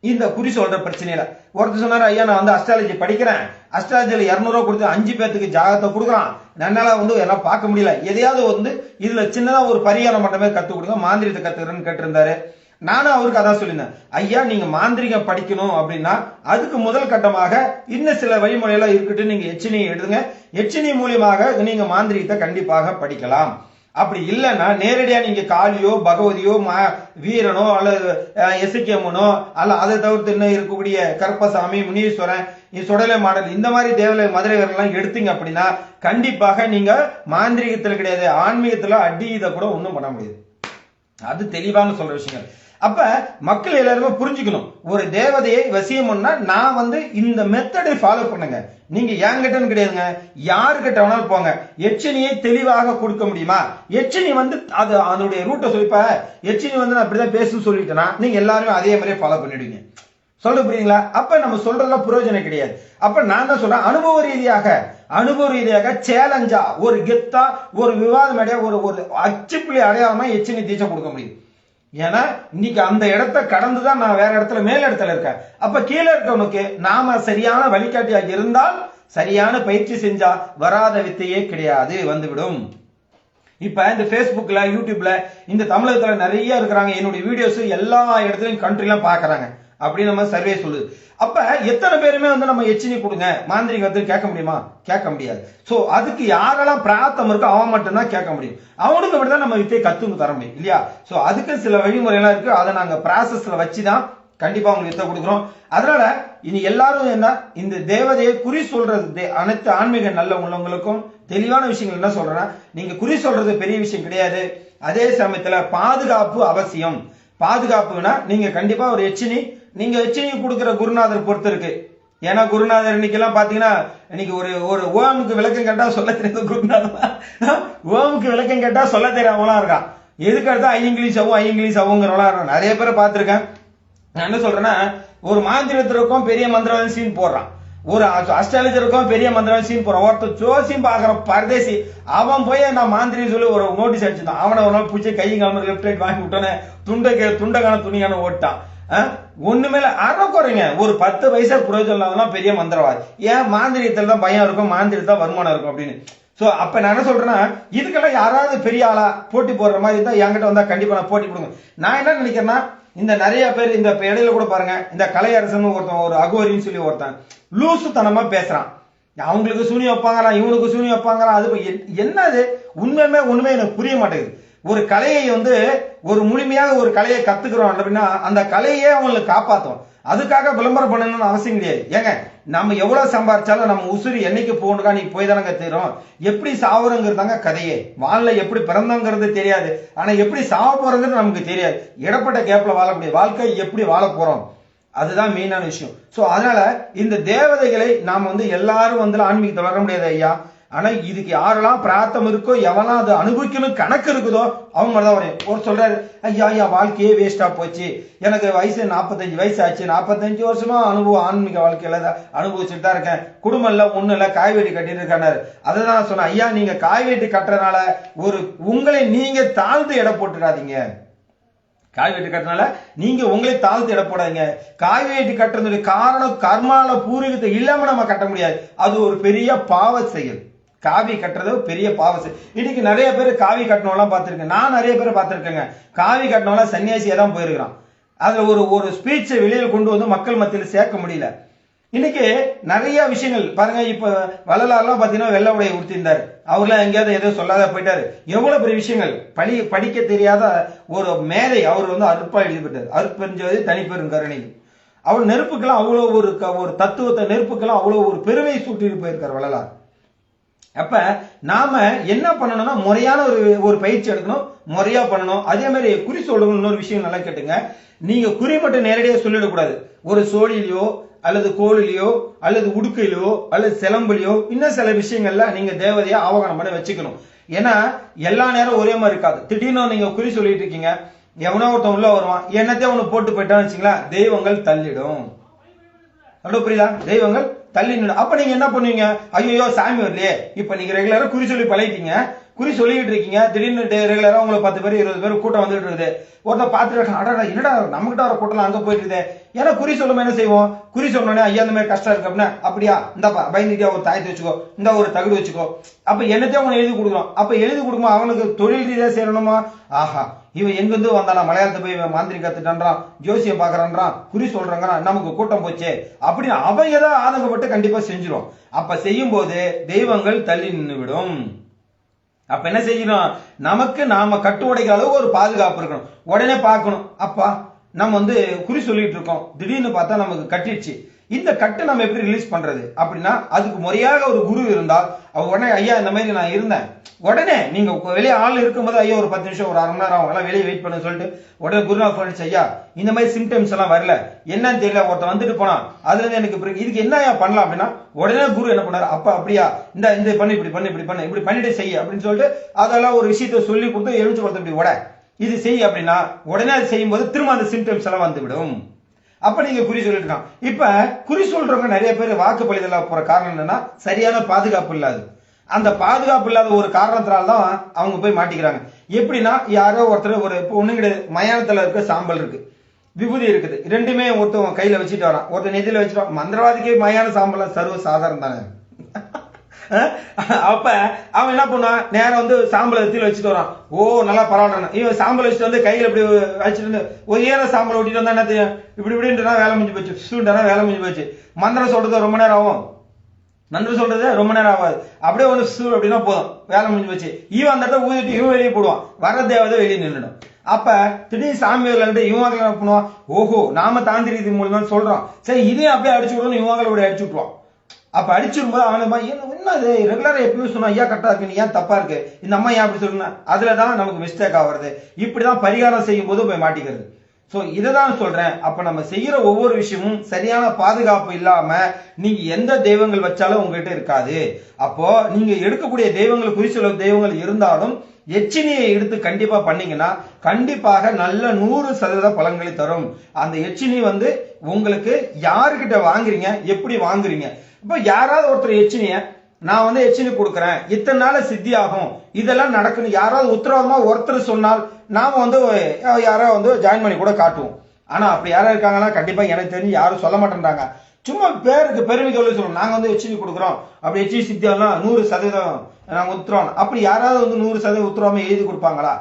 இந்த குறி சொல்ற பிரச்சனையில. ஒருத்தர் சொன்னாரு ஐயா நான் வந்து அஸ்ட்ராலஜி படிக்கிறேன். அஸ்ட்ராலஜியில இருநூறுவா கொடுத்து அஞ்சு பேத்துக்கு ஜாகத்தை கொடுக்குறான். என்னால வந்து எல்லாம் பார்க்க முடியல. எதையாவது வந்து இதுல சின்னதா ஒரு பரிகாரம் மட்டுமே கத்து கொடுங்க. மாந்திரிகத்தை கத்துக்கிறேன்னு கேட்டிருந்தாரு. நானும் அவருக்கு அதான் சொல்லியிருந்தேன். ஐயா நீங்க மாந்திரிகம் படிக்கணும் அப்படின்னா அதுக்கு முதல் கட்டமாக இன்னும் சில வழிமுறையெல்லாம் இருக்கட்டும். நீங்க எச்சினியை எழுதுங்க எச்சினி மூலியமாக நீங்க மாந்திரிகத்தை கண்டிப்பாக படிக்கலாம். அப்படி இல்லைன்னா நேரடியாக நீங்க காளியோ பகவதியோ மா- வீரனோ அல்லது எசுக்கியம்மனோ அல்ல அதை தவிர்த்து இன்னும் இருக்கக்கூடிய கருப்பசாமி முனீஸ்வரன் இந்த சுடலை மாடல் இந்த மாதிரி தேவலை மதுரைகள்லாம் எடுத்தீங்க அப்படின்னா கண்டிப்பாக நீங்க மாந்திரிகத்தில் கிடையாது ஆன்மீகத்தில் அடி இதை கூட ஒன்றும் பண்ண முடியாது. அது தெளிவான சொல்ற விஷயங்கள். அப்ப மக்கள் எல்லாருமே புரிஞ்சுக்கணும். ஒரு தேவதையை வசியம் பண்ணா நான் வந்து இந்த மெத்தடை ஃபாலோ பண்ணுங்க. நீங்க என்கிட்டன்னு கிடையாதுங்க. யாருக்கிட்ட வேணாலும் போங்க. எச்சினியை தெளிவாக கொடுக்க முடியுமா? எச்சினி வந்து அது அதனுடைய ரூட்டை சொல்லிப்ப எச்சினி வந்து நான் அப்படிதான் பேசுன்னு சொல்லிட்டேன்னா நீங்க எல்லாருமே அதே மாதிரியே ஃபாலோ பண்ணிடுவீங்க. சொல்ல புரியுங்களா அப்ப நம்ம சொல்றதுல பிரயோஜனம் கிடையாது. அப்ப நான் தான் சொல்றேன் அனுபவ ரீதியாக அனுபவ ரீதியாக சேலஞ்சா ஒரு கெத்தா ஒரு விவாதம் அடைய ஒரு ஒரு அச்சுப்புள்ளி அடையாளமா எச்சினி தீச்சை கொடுக்க முடியும். ஏன்னா இன்னைக்கு அந்த இடத்த கடந்து தான் நான் வேற இடத்துல மேல் இடத்துல இருக்கேன். அப்ப கீழே இருக்கவனுக்கு நாம சரியான வழிகாட்டியாக இருந்தால் சரியான பயிற்சி செஞ்சா வராத வித்தையே கிடையாது வந்துவிடும். இப்ப இந்த Facebookல யூடியூப்ல இந்த தமிழகத்துல நிறைய இருக்கிறாங்க. என்னுடைய வீடியோஸ் எல்லா இடத்துலயும் கண்ட்ரிலாம் பாக்குறாங்க அப்படின்னு நம்ம சர்வே சொல்லுது. அப்ப எத்தனை பேருமே வந்து நம்ம எச்சினி கொடுங்க. மாந்திரிகத்தில் கேட்க முடியுமா? கேட்க முடியாது. சோ அதுக்கு யாரெல்லாம் பிராத்தம் இருக்கோ அவன் மட்டும்தான் கேட்க முடியும். அவனுக்கு மட்டும் தான் நம்ம வித்தியை கத்துக்கு தர முடியும் இல்லையா? சோ அதுக்கு சில வழிமுறையெல்லாம் இருக்கு. அதை நாங்க ப்ராசஸ்ல வச்சுதான் கண்டிப்பா உங்களுக்கு வித்தை கொடுக்குறோம். அதனால இனி எல்லாரும் என்ன? இந்த தேவதையை குறி சொல்றது அனைத்து ஆன்மீக நல்ல உள்ளவங்களுக்கும் தெளிவான விஷயங்கள் என்ன சொல்றேன்னா நீங்க குறி சொல்றது பெரிய விஷயம் கிடையாது. அதே சமயத்துல பாதுகாப்பு அவசியம். பாதுகாப்புனா நீங்க கண்டிப்பா ஒரு எச்சினி நீங்க வச்சு கொடுக்கிற குருநாதர் பொறுத்து இருக்கு. ஏன்னா குருநாதர் இன்னைக்கெல்லாம் பாத்தீங்கன்னா இன்னைக்கு ஒரு ஒரு ஓமுக்கு விளக்கம் கேட்டா சொல்ல தெரியாத குருநாதர். ஓமுக்கு விளக்கம் கேட்டா சொல்ல தெரியாமலாம் இருக்கான். எதுக்கு அடுத்தா ஐ இங்கிலீஷ் ஆகும் ஐ இங்கிலீஷ் ஆகுங்கிறவங்களாம் இருக்கான். நிறைய பேரை பார்த்துருக்கேன் நான் என்ன சொல்றேன்னா ஒரு மாந்திரத்திற்கும் பெரிய மந்திரவாதி சீன் போடுறான். ஒரு அஸ்ட்ராலஜருக்கும் பெரிய மந்திரவாதி சீன் போடுறான். ஒருத்தர் ஜோசியம் பாக்குற பரதேசி அவன் போய் நான் மாந்திரி சொல்லி ஒரு நோட்டீஸ் அடிச்சிருந்தான். அவனை ஒரு நாள் பிடிச்சி கை காம லெஃப்ட் ரைட் வாங்கி விட்டோன்னே துண்டை துண்டகான துணியான ஓட்டான். ஒண்ணுமே இல்ல அரை குறைங்க. ஒரு பத்து பைசா பிரயோஜனம் இல்லாதான் பெரிய மந்திரவாதி. ஏன்? மாந்திரியத்துல தான் பயம் இருக்கும் மாந்திரத்தில் தான் வருமானம் இருக்கும் அப்படின்னு. சோ அப்ப நான் என்ன சொல்றேன்னா இதுக்கெல்லாம் யாராவது பெரிய ஆளா போட்டி போடுற மாதிரி இருந்தால் என்கிட்ட வந்தா கண்டிப்பா நான் போட்டி கொடுங்க நான் என்ன நினைக்கிறேன்னா இந்த நிறைய பேர் இந்த இடையில கூட பாருங்க இந்த கலையரசன் ஒருத்தன் ஒரு அகோரின்னு சொல்லி ஒருத்தன் லூசுத்தனமா பேசுறான். அவங்களுக்கு சூனி வைப்பாங்களா இவனுக்கு சூனி வைப்பாங்களா அது என்னது உண்மையுமே உண்மை எனக்கு புரிய மாட்டேங்குது. ஒரு கலையை வந்து ஒரு முழுமையாக ஒரு கலையை கத்துக்கிறோம் அப்படின்னா அந்த கலையே அவங்களுக்கு காப்பாத்தும். அதுக்காக விளம்பரம் பண்ணணும்னு அவசியம் கிடையாது. ஏங்க நம்ம எவ்வளவு சம்பாரிச்சாலும் நம்ம உசுறு என்னைக்கு போகணுக்கா நீ போய் தானங்க தெரியும் எப்படி சாவுறங்கிறதாங்க கதையே. வாழல எப்படி பிறந்தோங்கிறது தெரியாது. ஆனா எப்படி சாவ போறதுன்னு நமக்கு தெரியாது. இடப்பட்ட கேப்ல வாழ முடியாது வாழ்க்கை எப்படி வாழ போறோம்? அதுதான் மெயினான விஷயம். சோ அதனால இந்த தேவதைகளை நாம் வந்து எல்லாரும் வந்து ஆன்மீகத்தில் வர முடியாது ஐயா. ஆனா இதுக்கு யாரெல்லாம் பிரார்த்தம் இருக்கோ எவெல்லாம் அது அனுபவிக்கணும் கணக்கு இருக்குதோ அவங்க தான் வரையும் ஒரு சொல்றாரு ஐயா ஐயா வாழ்க்கையே வேஸ்டா போச்சு. எனக்கு வயசு நாற்பத்தஞ்சு வயசு ஆச்சு நாற்பத்தஞ்சு வருஷமா அனுபவம் ஆன்மீக வாழ்க்கையில தான் அனுபவிச்சுட்டு தான் இருக்கேன். குடும்பம் இல்ல ஒண்ணு இல்ல காய் வெட்டி கட்டிட்டு இருக்கானாரு. அதை தான் நான் சொன்னேன். ஐயா நீங்க காய் வெட்டி கட்டுறதுனால ஒரு உங்களை நீங்க தாழ்ந்து எடை போட்டுடாதீங்க. காய் வெட்டி கட்டுறதுனால நீங்க உங்களே தாழ்த்து இட போடாதீங்க. காய் வெட்டி கட்டுறதுடைய காரணம் கர்மால பூர்வீகத்தை இல்லாம நம்ம கட்ட முடியாது. அது ஒரு பெரிய பாவ செயல். காவி கட்டுறது பெரிய பாவசு இன்னைக்கு நிறைய பேர் காவி கட்டணம்லாம் பார்த்துருக்கேன். நான் நிறைய பேர் பார்த்துருக்கேங்க. காவி கட்டணம்லாம் சன்னியாசியாக தான் போயிருக்கிறான். அதில் ஒரு ஒரு ஸ்பீச்சை வெளியில் கொண்டு வந்து மக்கள் மத்தியில் சேர்க்க முடியல. இன்னைக்கு நிறைய விஷயங்கள் பாருங்க இப்போ வள்ளலார்லாம் பார்த்தீங்கன்னா வெள்ள உடையை உடுத்திருந்தார் அவர்லாம் எங்கேயாவது ஏதோ சொல்லாத போயிட்டாரு. எவ்வளோ பெரிய விஷயங்கள். படி படிக்க தெரியாத ஒரு மேதை அவர் வந்து அற்பா எழுதிப்பட்டார். போயிட்டார் தனிப்பெரும் கருணை. அவர் நெருப்புக்கெல்லாம் அவ்வளோ ஒரு ஒரு தத்துவத்தை நெருப்புக்கெல்லாம் அவ்வளோ ஒரு பெருமை சூட்டிட்டு போயிருக்கார் வள்ளலார். அப்ப நாம என்ன பண்ணணும்னா முறையான ஒரு ஒரு பயிற்சி எடுக்கணும் முறையா பண்ணணும். அதே மாதிரி குறி சொல்லணும் இன்னொரு விஷயம் நல்லா கேட்டுங்க. நீங்க குறி மட்டும் நேரடியாக சொல்லிடக்கூடாது. ஒரு சோழிலையோ அல்லது கோழிலையோ அல்லது உடுக்கையிலோ அல்லது சிலம்புலையோ இன்னும் சில விஷயங்கள்ல நீங்க தேவதையா ஆவகனம் பண்ண வச்சுக்கணும். ஏன்னா எல்லா நேரம் ஒரே மாதிரி இருக்காது. திடீர்னு நீங்க குறி சொல்லிட்டு இருக்கீங்க. எவனோ ஒருத்தன் உள்ள வருவான். என்னத்தையும் அவனு போட்டு போயிட்டான்னு வச்சுங்களா தெய்வங்கள் தள்ளிடும். அவ்வளவு புரியுதா? தெய்வங்கள் தள்ளி நின்று அப்ப நீங்க என்ன பண்ணுவீங்க? ஐயோ சாமி வரலையே. இப்ப நீங்க ரெகுலரா குறி சொல்லி பழகிட்டீங்க. குறி சொல்லிட்டு இருக்கீங்க. திடீர்னு ரெகுலரா உங்களுக்கு பத்து பேர் இருபது பேர் கூட்டம் வந்துட்டு இருக்குது. ஒருத்தர் பார்த்துட்டு இருக்கான், அடடா என்னடா நம்மகிட்ட வர கூட்டம் அங்க போயிட்டு இருக்குது ஏன்னா குறி சொல்லும் என்ன செய்வோம்? குறி சொன்னோடனே ஐயா இந்த மாதிரி கஷ்டம் இருக்கு அப்படின்னா அப்படியா இந்தாப்பா பயந்துட்டியா ஒரு தாயத்தை வச்சுக்கோ. இந்த ஒரு தகுடு வச்சுக்கோ. அப்ப என்னத்தையும் அவனை எழுதி கொடுக்கணும். அப்ப எழுதி கொடுக்கும்போது அவனுக்கு தொழில் ரீதியா செய்யணுமா? ஆஹா. இவன் எங்கிருந்து வந்தானா மலையாளத்தை போய் இவன் மாந்திரி கத்துட்டான்றான் ஜோசியம் பாக்குறான்றான் குறி சொல்றாங்கிறான் நமக்கு கூட்டம் போச்சே அப்படின்னு அவன் ஏதோ ஆதங்கப்பட்டு கண்டிப்பா செஞ்சிடும் அப்ப செய்யும் போது தெய்வங்கள் தள்ளி நின்றுவிடும் அப்ப என்ன செய்யணும்? நமக்கு நாம கட்டு உடைக்கிற அளவுக்கு ஒரு பாதுகாப்பு இருக்கணும். உடனே பார்க்கணும். அப்பா நம்ம வந்து குறி சொல்லிட்டு இருக்கோம். திடீர்னு பார்த்தா நமக்கு கட்டிடுச்சு. இந்த கட்டை நம்ம எப்படி ரிலீஸ் பண்றது? அப்படின்னா அதுக்கு முறையாக ஒரு குரு இருந்தால் அவர் உடனே ஐயா இந்த மாதிரி நான் இருந்தேன். உடனே நீங்க வெளியே ஆள் இருக்கும்போது ஐயா ஒரு பத்து நிமிஷம் ஒரு அரை மணி நேரம் ஆகும் எல்லாம் வெளியே வெயிட் பண்ண சொல்லிட்டு உடனே குருநாத் சொல்லிச்சு ஐயா இந்த மாதிரி சிம்டம்ஸ் எல்லாம் வரல. என்னன்னு தெரியல ஒருத்தன் வந்துட்டு போனான். அதுல இருந்து எனக்கு பிறகு இதுக்கு என்ன ஐயா பண்ணலாம்? அப்படின்னா உடனே குரு என்ன பண்ணாரு? அப்ப அப்படியா? இந்த இந்த பண்ணு இப்படி பண்ணு இப்படி பண்ணு இப்படி பண்ணிட்டு செய்ய அப்படின்னு சொல்லிட்டு அதெல்லாம் ஒரு விஷயத்த சொல்லி கொடுத்து எழுந்து கொடுத்து இப்படி உட. இது செய் அப்படின்னா உடனே அது செய்யும்போது திரும்ப அந்த சிம்டம்ஸ் எல்லாம் வந்துவிடும். அப்ப நீங்க குறி சொல்லிட்டு இருக்கான். இப்ப குறி சொல்றவங்க நிறைய பேர் வாக்குப்பளிதல போற காரணம் என்னன்னா சரியான பாதுகாப்பு இல்லாது அந்த பாதுகாப்பு இல்லாத ஒரு காரணத்தினால தான் அவங்க போய் மாட்டிக்கிறாங்க. எப்படின்னா யாரோ ஒருத்தர் ஒரு இப்போ ஒண்ணு கிடையாது மயானத்துல இருக்க சாம்பல் இருக்கு. விபூதி இருக்குது. ரெண்டுமே ஒருத்தவன் கையில வச்சுட்டு வரான். ஒருத்தன் நெதியில வச்சுட்டு மந்திரவாதிக்கே மயான சாம்பல் சர்வ சாதாரணம் தானே. அப்ப அவன் என்ன பண்ணுவான்? நேரம் வந்து சாம்பலை எத்தில வச்சுட்டு வரான். ஓ நல்லா பரவாயில்ல இவன் சாம்பல் வச்சுட்டு வந்து கையில இப்படி வச்சுட்டு வந்து ஒரு ஏற சாம்பல் ஓட்டிட்டு வந்தா என்ன தெரியும்? இப்படி இப்படின்றா வேலை முடிஞ்சு போச்சு. சூண்டனா வேலை முடிஞ்சு போச்சு. மந்திரம் சொல்றது ரொம்ப நேரம் ஆகும். நன்றி சொல்றது ரொம்ப நேரம் ஆகாது. அப்படியே ஒன்று சூ அப்படின்னா போதும். வேலை முடிஞ்சு போச்சு. இவன் அந்த இடத்த ஊதிட்டு இவன் வெளியே போடுவான். வர தேவதை வெளியே நின்றுடும். அப்ப திடீர் சாமி இருந்து இவங்க என்ன பண்ணுவான்? ஓஹோ நாம தாந்திரி இது மூலமா சொல்றோம் சரி இதையும் அப்படியே அடிச்சு விடணும் இவங்களோட அடிச்சு விட்டுருவான். அப்ப அடிச்சிரும்போது அவனை பா, என்ன இது? ரெகுலரா எப்பயுமே சொன்னா ஐயா கரெக்டா இருக்கு. ஏன் தப்பா இருக்கு? இந்த அம்மா ஏன் அப்படி சொல்லணும் அதுலதான் நமக்கு மிஸ்டேக் ஆகுறது இப்படிதான் பரிகாரம் செய்யும் போது போய் மாட்டிக்கிறது. சோ இதுதான் சொல்றேன். அப்ப நம்ம செய்யற ஒவ்வொரு விஷயமும் சரியான பாதுகாப்பு இல்லாம நீங்க எந்த தெய்வங்கள் வச்சாலும் உங்ககிட்ட இருக்காது. அப்போ நீங்க எடுக்கக்கூடிய தெய்வங்கள் குறிச்சொல்ல தெய்வங்கள் இருந்தாலும் எச்சினியை எடுத்து கண்டிப்பா பண்ணீங்கன்னா கண்டிப்பாக நல்ல நூறு சதவீத பலன்களை தரும். அந்த எச்சினி வந்து உங்களுக்கு யாருக்கிட்ட வாங்குறீங்க எப்படி வாங்குறீங்க? இப்போ யாராவது ஒருத்தர் எச்சினிய நான் வந்து எச்சினி கொடுக்குறேன். இத்தனை நாள் சித்தி ஆகும் இதெல்லாம் நடக்கணும். யாராவது உத்தரவாதமா ஒருத்தர் சொன்னால் நாம வந்து யாராவது யாரோ வந்து ஜாயின் பண்ணி கூட காட்டுவோம். ஆனா அப்படி யாரா இருக்காங்கன்னா கண்டிப்பா எனக்கு தெரிஞ்சு யாரும் சொல்ல மாட்டேன்றாங்க. சும்மா பேருக்கு பெருமைக்கு சொல்லி சொல்லுவோம் நாங்க வந்து எச்சினி கொடுக்குறோம். அப்படி எச்சி சித்தியாலாம் நூறு சதவீதம் நாங்க உத்துறோம் அப்படி யாராவது வந்து நூறு சதவீதம் உத்தரவாமல் எழுதி கொடுப்பாங்களா?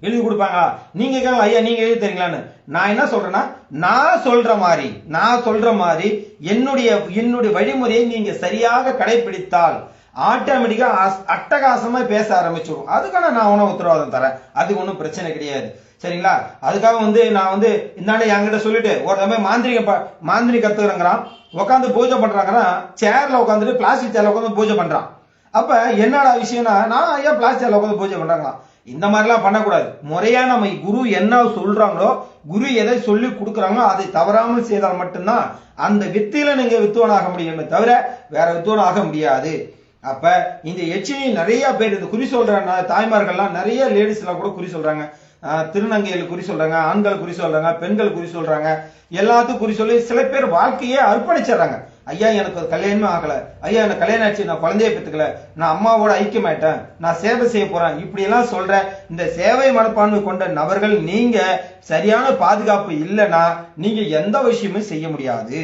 எழுதி கொடுப்பாங்களா? நீங்க கேட்கலாம் ஐயா நீங்க எழுதி தரீங்களான்னு. நான் என்ன சொல்றேன்னா நான் சொல்ற மாதிரி நான் சொல்ற மாதிரி என்னுடைய என்னுடைய வழிமுறையை நீங்க சரியாக கடைபிடித்தால் ஆட்டோமேட்டிக்கா அட்டகாசமா பேச ஆரம்பிச்சிடும் அதுக்கான நான் உணவு உத்தரவாதம் தரேன். அதுக்கு ஒன்றும் பிரச்சனை கிடையாது. சரிங்களா? அதுக்காக வந்து நான் வந்து இந்தாண்ட என்கிட்ட சொல்லிட்டு ஒரு தடவை மாந்திரிக ப- கத்துக்கிறேங்கிறான். உட்காந்து பூஜை பண்றாங்கன்னா சேர்ல உட்காந்துட்டு பிளாஸ்டிக் சேர்ல உட்காந்து பூஜை பண்றான். அப்ப என்னடா விஷயம்னா நான் ஐயா பிளாஸ்டிக் சேர்ல உட்காந்து பூஜை பண்றாங்களாம் இந்த மாதிரிலாம் பண்ணக்கூடாது. முறையா நம்ம குரு என்ன சொல்றாங்களோ குரு எதை சொல்லி கொடுக்குறாங்களோ அதை தவறாமல் செய்தால் மட்டும்தான் அந்த வித்தியில நீங்க வித்துவனாக ஆக முடியுமே தவிர வேற வித்துவனாக ஆக முடியாது. அப்ப இந்த எச்சினி நிறைய பேர் இந்த குறி சொல்ற தாய்மார்கள்லாம் நிறைய லேடிஸ் எல்லாம் கூட குறி சொல்றாங்க. திருநங்கைகள் குறி சொல்றாங்க ஆண்கள் குறி சொல்றாங்க பெண்கள் குறி சொல்றாங்க. எல்லாத்துக்கும் குறி சொல்லி சில பேர் வாழ்க்கையே அர்ப்பணிச்சிடுறாங்க. ஐயா எனக்கு ஒரு கல்யாணமே ஆகல. ஐயா எனக்கு கல்யாணம் ஆச்சு. நான் குழந்தைய பெற்றுக்கல. நான் அம்மாவோட ஐக்கியமாயிட்டேன். நான் சேவை செய்ய போறேன். இப்படி எல்லாம் சொல்ற இந்த சேவை மனப்பான்மை கொண்ட நபர்கள் நீங்க சரியான பாதுகாப்பு இல்லைன்னா நீங்க எந்த விஷயமும் செய்ய முடியாது.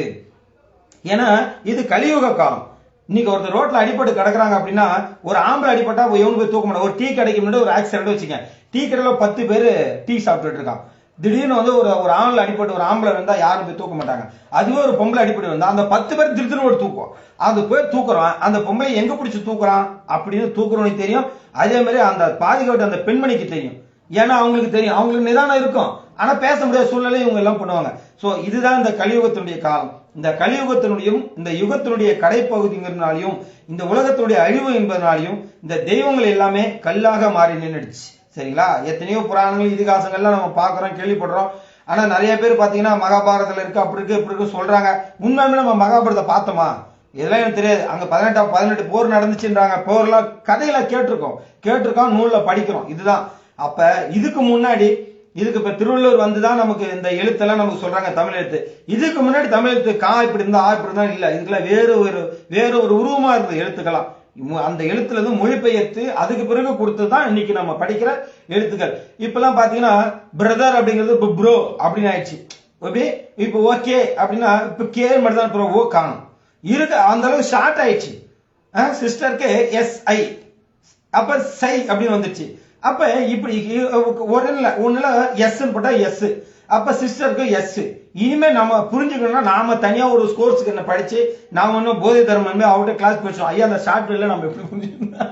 ஏன்னா இது கலியுக காலம். இன்னைக்கு ஒருத்தர் ரோட்ல அடிபட்டு கிடக்குறாங்க அப்படின்னா ஒரு ஆம்பளை அடிபட்டா எவனு போய் தூக்க முடியாது. ஒரு டீ கடைக்கு முன்னாடி ஒரு ஆக்சிடென்ட் வச்சுக்க டீ கடையில பத்து பேர் டீ சாப்பிட்டுட்டு இருக்கான் திடீர்னு வந்து ஒரு ஒரு ஆண்ல அடிப்பட்டு ஒரு ஆம்பளை வந்தா யாரும் போய் தூக்க மாட்டாங்க. அதுவே ஒரு பொம்பளை அடிபட்டு வந்தா அந்த பத்து பேர் திருத்திரு ஒரு தூக்கம். அது போய் தூக்குறான். அந்த பொம்பளை எங்க பிடிச்சி தூக்குறான் அப்படின்னு தூக்குறவனுக்கு தெரியும். அதே மாதிரி அந்த பாதிக்கப்பட்ட அந்த பெண்மணிக்கு தெரியும். ஏன்னா அவங்களுக்கு தெரியும். அவங்களுக்கு நிதானம் இருக்கும். ஆனா பேச முடியாத சூழ்நிலை இவங்க எல்லாம் பண்ணுவாங்க. சோ இதுதான் இந்த கலியுகத்தினுடைய காலம். இந்த கலியுகத்தினுடையும் இந்த யுகத்தினுடைய கடைப்பகுதிங்கிறதுனாலையும் இந்த உலகத்தினுடைய அழிவு என்பதனாலையும் இந்த தெய்வங்கள் எல்லாமே கல்லாக மாறி நின்றுடுச்சு சரிங்களா? எத்தனையோ புராணங்கள் இதிகாசங்கள்லாம் நம்ம பார்க்கறோம் கேள்விப்படுறோம். ஆனா நிறைய பேர் பாத்தீங்கன்னா மகாபாரதத்துல இருக்கு அப்படி இருக்கு இப்படி இருக்கு சொல்றாங்க. உண்மையுமே நம்ம மகாபாரதத்தை பார்த்தோமா? இதெல்லாம் எனக்கு தெரியாது. அங்க பதினெட்டாம் பதினெட்டு போர் நடந்துச்சுன்றாங்க. போர்லாம் கதையில கேட்டிருக்கோம். கேட்டிருக்கோம் நூல்ல படிக்கிறோம். இதுதான். அப்ப இதுக்கு முன்னாடி இதுக்கு இப்ப திருவள்ளுவர் வந்துதான் நமக்கு இந்த எழுத்தெல்லாம் நமக்கு சொல்றாங்க தமிழ் எழுத்து. இதுக்கு முன்னாடி தமிழ் எழுத்து கா இப்படி இருந்தா ஆ இப்படி இருந்தா இல்ல. இதுக்கெல்லாம் வேறு ஒரு வேறு ஒரு உருவமா இருந்தது எழுத்துக்கலாம் அந்த எழுத்துல இருந்து மொழிபெயர்த்து அதுக்கு பிறகு கொடுத்து தான் இன்னைக்கு நம்ம படிக்கிற எழுத்துக்கள். இப்பெல்லாம் பாத்தீங்கன்னா பிரதர் அப்படிங்கிறது இப்ப ப்ரோ அப்படின்னு ஆயிடுச்சு. ஓகே? இப்போ ஓகே அப்படின்னா இப்ப கே மட்டும் தான் ப்ரோ ஓ காணும். இருக்கு அந்த அளவுக்கு ஷார்ட் ஆயிடுச்சு. சிஸ்டருக்கு எஸ் ஐ அப்ப சை அப்படின்னு வந்துச்சு. அப்ப இப்படி ஒரு ஒண்ணுல எஸ் போட்டா எஸ் அப்ப சிஸ்டருக்கு எஸ் இனிமே நம்ம புரிஞ்சுக்கணும்னா நாம தனியா ஒரு ஸ்கோர்ஸ்க்கு என்ன படிச்சு நாம இன்னும் போதை தர்மமே அவர்கிட்ட கிளாஸ் படிச்சோம் ஐயா அந்த ஷார்ட் வேல நம்ம எப்படி புரிஞ்சுக்கணும்?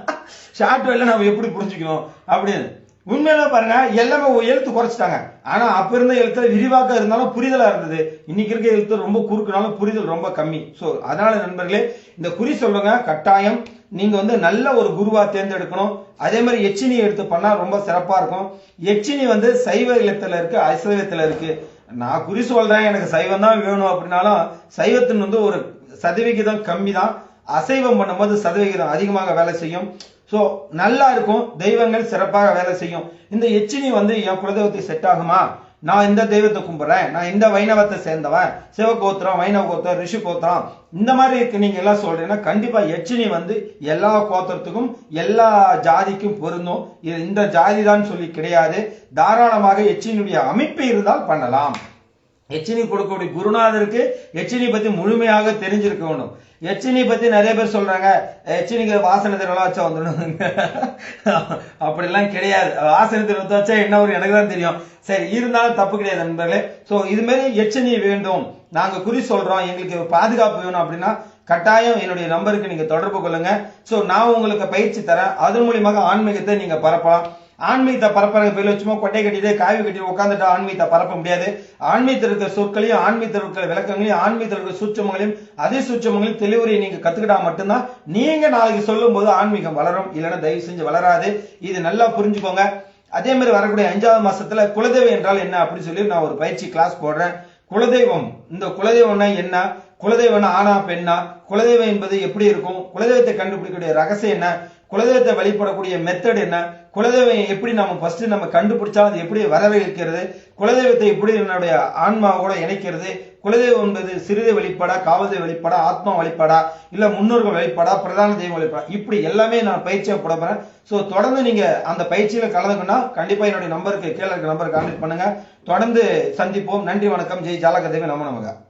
ஷார்ட் வேல நம்ம எப்படி புரிஞ்சுக்கணும்? அப்படின்னு. உண்மையில பாருங்க எல்லாமே ஒரு எழுத்து குறைச்சிட்டாங்க. ஆனா அப்ப இருந்த எழுத்துல விரிவாக்கம் இருந்தாலும் புரிதலா இருந்தது. இன்னைக்கு இருக்க எழுத்து ரொம்ப குறுக்குனாலும் புரிதல் ரொம்ப கம்மி. சோ அதனால நண்பர்களே இந்த குறி சொல்லுங்க கட்டாயம் நீங்க வந்து நல்ல ஒரு குருவா தேர்ந்தெடுக்கணும். அதே மாதிரி எச்சினி எடுத்து பண்ணா ரொம்ப சிறப்பா இருக்கும். எச்சினி வந்து சைவ இல்லத்துல இருக்கு அசைவத்துல இருக்கு. நான் குறி சொல்றேன் எனக்கு சைவம் தான் வேணும் அப்படின்னாலும் சைவத்தின் வந்து ஒரு சதவிகிதம் கம்மி தான் அசைவம் பண்ணும்போது சதவிகிதம் அதிகமாக வேலை செய்யும். ஸோ நல்லா இருக்கும். தெய்வங்கள் சிறப்பாக வேலை செய்யும். இந்த எச்சினி வந்து என் குலதெய்வத்துக்கு செட் ஆகுமா? நான் இந்த தெய்வத்தை கும்பிடுறேன் நான் இந்த வைணவத்தை சேர்ந்தவன் சிவகோத்திரம் வைணவ கோத்திரம் ரிஷி கோத்திரம் இந்த மாதிரி இருக்கு நீங்க எல்லாம் சொல்றீங்கன்னா கண்டிப்பா எச்சினி வந்து எல்லா கோத்திரத்துக்கும் எல்லா ஜாதிக்கும் பொருந்தும். இது இந்த ஜாதி தான் சொல்லி கிடையாது. தாராளமாக எச்சினுடைய அமைப்பு இருந்தால் பண்ணலாம். எச்சினி கொடுக்கக்கூடிய குருநாதருக்கு எச்சினி பத்தி முழுமையாக தெரிஞ்சிருக்க வேண்டும். எச்சினி பத்தி நிறைய பேர் சொல்றாங்க எச்சினிக்கு வாசனை திரவலாம் வச்சா வந்துடும் அப்படிலாம் கிடையாது. வாசனை திரவத்தை வச்சா என்ன ஒரு எனக்கு தான் தெரியும். சரி இருந்தாலும் தப்பு கிடையாது நண்பர்களே. சோ இது மாதிரி எச்சினி வேண்டும். நாங்க குறி சொல்றோம். எங்களுக்கு பாதுகாப்பு வேணும் அப்படின்னா கட்டாயம் என்னுடைய நம்பருக்கு நீங்க தொடர்பு கொள்ளுங்க. சோ நான் உங்களுக்கு பயிற்சி தரேன். அதன் மூலியமாக ஆன்மீகத்தை நீங்க பரப்பலாம். ஆன்மீகத்தை பரப்புற பேர்ல சும்மா கொட்டை கட்டிட்டு காவி கட்டி உட்காந்துட்டு ஆன்மீகத்தை பரப்ப முடியாது. ஆன்மீகத்தில் இருக்கிற சொற்களையும் ஆன்மீகத்தில் இருக்கிற விளக்கங்களையும் ஆன்மீகத்தில் இருக்கிற சூட்சமங்களையும் அதே சூட்சமங்களையும் தெளிவுரையை நீங்க கத்துக்கிட்டா மட்டும்தான் நீங்க நாளைக்கு சொல்லும் போது ஆன்மீகம் வளரும். இல்லைன்னா தயவு செஞ்சு வளராது. இது நல்லா புரிஞ்சுக்கோங்க. அதே மாதிரி வரக்கூடிய அஞ்சாவது மாசத்துல குலதெய்வம் என்றால் என்ன அப்படின்னு சொல்லி நான் ஒரு பயிற்சி கிளாஸ் போடுறேன். குலதெய்வம். இந்த குலதெய்வம்னா என்ன? குலதெய்வம்னா ஆனா பெண்ணா? குலதெய்வம் என்பது எப்படி இருக்கும்? குலதெய்வத்தை கண்டுபிடிக்கக்கூடிய ரகசியம் என்ன? குலதெய்வத்தை வழிபடக்கூடிய மெத்தட் என்ன? குலதெய்வம் எப்படி நம்ம ஃபர்ஸ்ட் நம்ம கண்டுபிடிச்சா அது எப்படி வரவேற்கிறது? குலதெய்வத்தை எப்படி என்னுடைய ஆன்மாவோட இணைக்கிறது? குலதெய்வம் என்பது சிறுதை வழிபாடா காவல்தெய்வ வழிபாடா ஆத்மா வழிபாடா இல்ல முன்னோர்கள் வழிபாடா பிரதான தெய்வம் வழிபாடா? இப்படி எல்லாமே நான் பயிற்சியை போட போறேன். சோ தொடர்ந்து நீங்க அந்த பயிற்சியில கலந்துக்கணும்னா கண்டிப்பா என்னுடைய நம்பருக்கு கீழே இருக்க நம்பருக்கு கான்டெக்ட் பண்ணுங்க. தொடர்ந்து சந்திப்போம். நன்றி வணக்கம். ஜெய் ஜாலகதேவி நம்ம நமக்கு